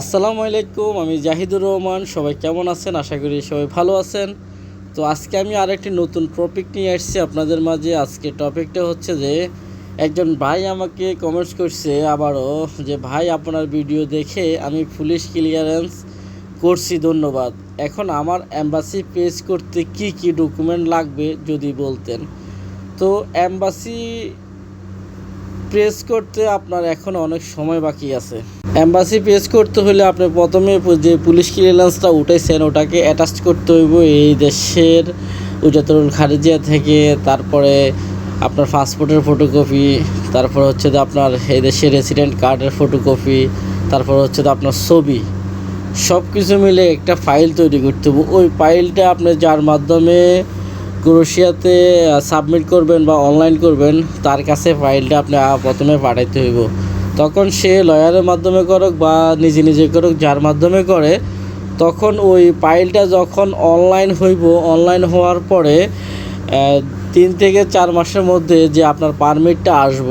আসসালামু আলাইকুম, আমি জাহিদুর রহমান, সবাই কেমন আছেন? আশা করি সবাই ভালো আছেন। তো আজকে আমি আরেকটি নতুন টপিক নিয়ে আসছি আপনাদের মাঝে। আজকে টপিকটা হচ্ছে যে, একজন ভাই আমাকে কমেন্টস করছে আবারও যে, ভাই, আপনার ভিডিও দেখে আমি পুলিশ ক্লিয়ারেন্স করছি, ধন্যবাদ। এখন আমার অ্যাম্বাসি পেজ করতে কি কি ডকুমেন্ট লাগবে, যদি বলতেন? তো অ্যাম্বাসি প্রেস করতে আপনার এখন অনেক সময় বাকি আছে। অ্যাম্বাসি প্রেস করতে হলে আপনি প্রথমে যে পুলিশ ক্লিয়ারেন্সটা উঠেছেন ওটাকে অ্যাটাচ করতে হইব। এই দেশের উজাতরুল খারিজিয়া থেকে, তারপরে আপনার পাসপোর্টের ফটোকপি তারপর হচ্ছে যে আপনার এই দেশের রেসিডেন্ট কার্ডের ফটোকপি তারপর হচ্ছে যে আপনার ছবি সব কিছু মিলে একটা ফাইল তৈরি করতে হবে ওই ফাইলটা আপনি যার মাধ্যমে ক্রোশিয়াতে সাবমিট করবেন বা অনলাইন করবেন, তার কাছে ফাইলটা আপনি প্রথমে পাঠাইতে হইব। তখন সে লয়ারের মাধ্যমে করুক বা নিজে নিজে করুক, যার মাধ্যমে করে, তখন ওই ফাইলটা যখন অনলাইন হইব, অনলাইন হওয়ার পরে তিন থেকে চার মাসের মধ্যে যে আপনার পারমিটটা আসব,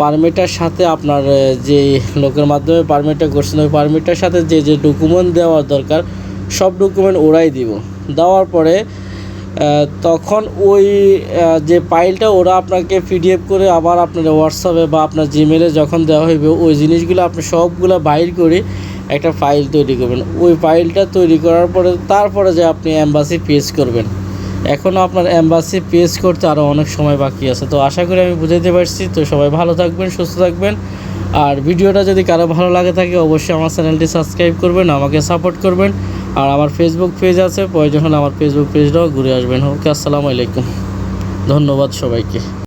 পারমিটটার সাথে আপনার যে লোকের মাধ্যমে পারমিটটা করছেন, ওই পারমিটটার সাথে যে যে ডকুমেন্ট দেওয়ার দরকার, সব ডকুমেন্ট ওরাই দিব। দেওয়ার পরে তখন ওই যে ফাইলটা ওরা আপনাকে পিডিএফ করে আবার আপনার হোয়াটসঅ্যাপে বা আপনার জিমেলে যখন দেওয়া হইবে, ওই জিনিসগুলো আপনি সবগুলো বাইর করে একটা ফাইল তৈরি করবেন। ওই ফাইলটা তৈরি করার পরে, তারপরে যে আপনি অ্যাম্বাসি পেজ করবেন। এখনও আপনার অ্যাম্বাসি পেজ করতে আরও অনেক সময় বাকি আছে। তো আশা করি আমি বুঝাইতে পারছি। তো সবাই ভালো থাকবেন, সুস্থ থাকবেন। আর ভিডিওটা যদি কারও ভালো লাগে থাকে, অবশ্যই আমার চ্যানেলটি সাবস্ক্রাইব করবেন, আমাকে সাপোর্ট করবেন। আর আমার ফেসবুক পেজ আছে, প্রয়োজন হলে আমার ফেসবুক পেজটাও ঘুরে আসবেন। ওকে, আসসালামু আলাইকুম। ধন্যবাদ সবাইকে।